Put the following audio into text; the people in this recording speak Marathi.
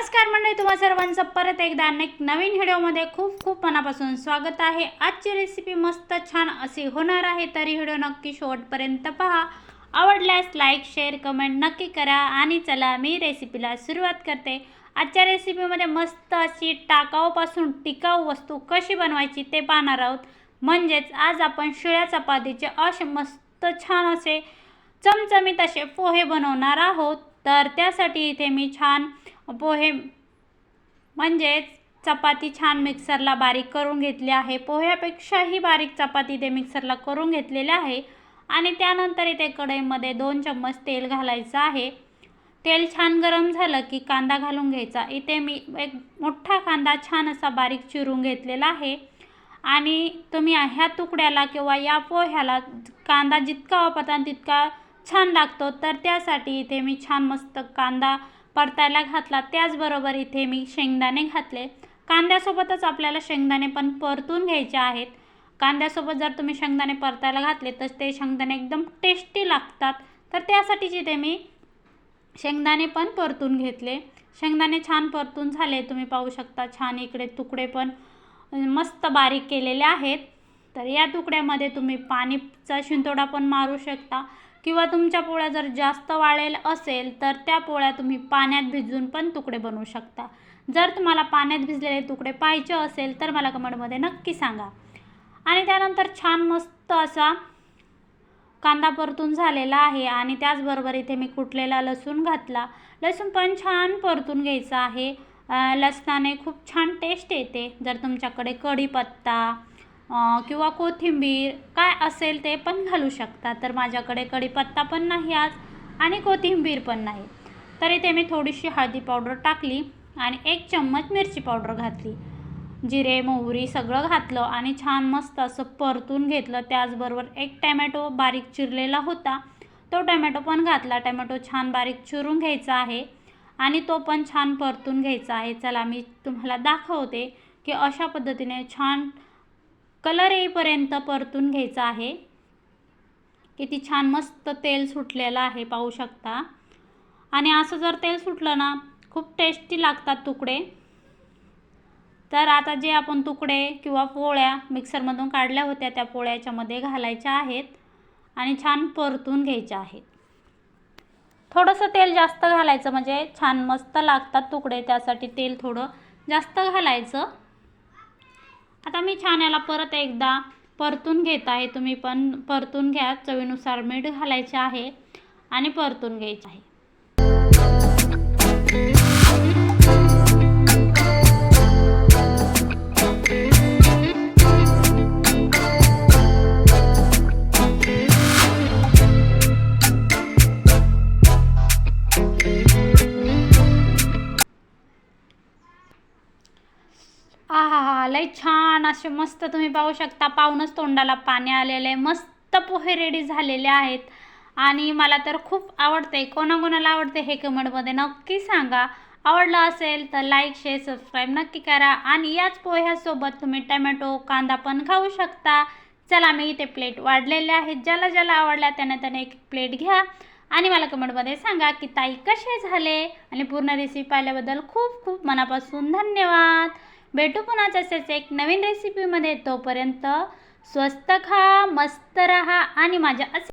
नमस्कार मंडळी तुम्हा सर्वांचं परत एकदा अनेक नवीन व्हिडिओमध्ये खूप खूप मनापासून स्वागत आहे. आजची रेसिपी मस्त छान अशी होणार आहे तरी व्हिडिओ नक्की शेवटपर्यंत पहा. आवडल्यास लाईक शेअर कमेंट नक्की करा आणि चला मी रेसिपीला सुरुवात करते. आजच्या रेसिपीमध्ये मस्त अशी टाकाऊपासून टिकाऊ वस्तू कशी बनवायची ते पाहणार आहोत. म्हणजेच आज आपण शिळ्या चपातीचे असे मस्त छान असे चमचमीत असे पोहे बनवणार आहोत. तर त्यासाठी इथे मी छान पोहे. म्हणजेच चपाती छान मिक्सरला बारीक करून घेतली आहे. पोह्यापेक्षाही बारीक चपाती ते मिक्सरला करून घेतलेले आहे. आणि त्यानंतर इथे कढईमध्ये दोन चम्मच तेल घालायचं आहे. तेल छान गरम झालं की कांदा घालून घ्यायचा. इथे मी एक मोठा कांदा छान असा बारीक चिरून घेतलेला आहे. आणि तुम्ही ह्या तुकड्याला किंवा या पोह्याला कांदा जितका वापरता तितका छान लागतो तर त्यासाठी इथे मी छान मस्त कांदा परतायला घातला. त्याचबरोबर इथे मी शेंगदाणे घातले. कांद्यासोबतच आपल्याला शेंगदाणे पण परतून घ्यायचे आहेत. कांद्यासोबत जर तुम्ही शेंगदाणे परतायला घातले तर ते शेंगदाणे एकदम टेस्टी लागतात. तर त्यासाठी जिथे मी शेंगदाणे पण परतून घेतले. शेंगदाणे छान परतून झाले. तुम्ही पाहू शकता छान इकडे तुकडे पण मस्त बारीक केलेले आहेत. तर या तुकड्यामध्ये तुम्ही पाणीचा शिंतोडा पण मारू शकता. किंवा तुमच्या पोळ्या जर जास्त वाळेल असेल तर त्या पोळ्या तुम्ही पाण्यात भिजून पण तुकडे बनवू शकता. जर तुम्हाला पाण्यात भिजलेले तुकडे पाहिजे असेल तर मला कमेंटमध्ये नक्की सांगा. आणि त्यानंतर छान मस्त असा कांदा परतून झालेला आहे आणि त्याचबरोबर इथे मी कुटलेला लसूण घातला. लसूण पण छान परतून घ्यायचा आहे. लसणाने खूप छान टेस्ट येते. जर तुमच्याकडे कढीपत्ता किंवा कोथिंबीर काय असेल ते पण घालू शकता. तर माझ्याकडे कढीपत्ता पण नाही आज आणि कोथिंबीर पण नाही. तर इथे मी थोडीशी हळदी पावडर टाकली आणि एक चम्मच मिरची पावडर घातली. जिरे मोहरी सगळं घातलं आणि छान मस्त असं परतून घेतलं. त्याचबरोबर एक टॅमॅटो बारीक चिरलेला होता. तो टॅमॅटो पण घातला. टॅमॅटो छान बारीक चिरून घ्यायचा आहे आणि तो पण छान परतून घ्यायचा आहे. चला मी तुम्हाला दाखवते की अशा पद्धतीने छान कलर येईपर्यंत परतून घ्यायचा आहे. किती छान मस्त तेल सुटलेलं आहे पाहू शकता. आणि असं जर तेल सुटलं ना खूप टेस्टी लागतात तुकडे. तर आता जे आपण तुकडे किंवा पोळ्या मिक्सरमधून काढल्या होत्या त्या पोळ्याच्यामध्ये घालायच्या आहेत आणि छान परतून घ्यायच्या आहेत. थोडंसं तेल जास्त घालायचं म्हणजे छान मस्त लागतात तुकडे त्यासाठी तेल थोडं जास्त घालायचं. आता मी छान याला परत एकदा परतून घेत आहे. तुम्ही पण परतून घ्या. चवीनुसार मीठ घालायचे आहे आणि परतून घ्यायचे आहे. आहा हा लय छान असे मस्त तुम्ही पाहू शकता. पाहूनच तोंडाला पाणी आलेलं आहे. मस्त पोहे रेडी झालेले आहेत. आणि मला तर खूप आवडते कोणाकोणाला आवडते हे कमेंटमध्ये नक्की सांगा. आवडलं असेल तर लाईक शेअर सबस्क्राईब नक्की करा. आणि याच पोह्यासोबत तुम्ही टमॅटो कांदा पण खाऊ शकता. चला मी इथे प्लेट वाढलेले आहेत. ज्याला ज्याला आवडल्या त्याने त्याने एक प्लेट घ्या. आणि मला कमेंटमध्ये सांगा की ताई कसे झाले? आणि पूर्ण रेसिपी पाहिल्याबद्दल खूप खूप मनापासून धन्यवाद. भेटू पुन्हा तसेच एक नवीन रेसिपीमध्ये तोपर्यंत स्वस्त खा मस्त रहा आणि माझ्या असे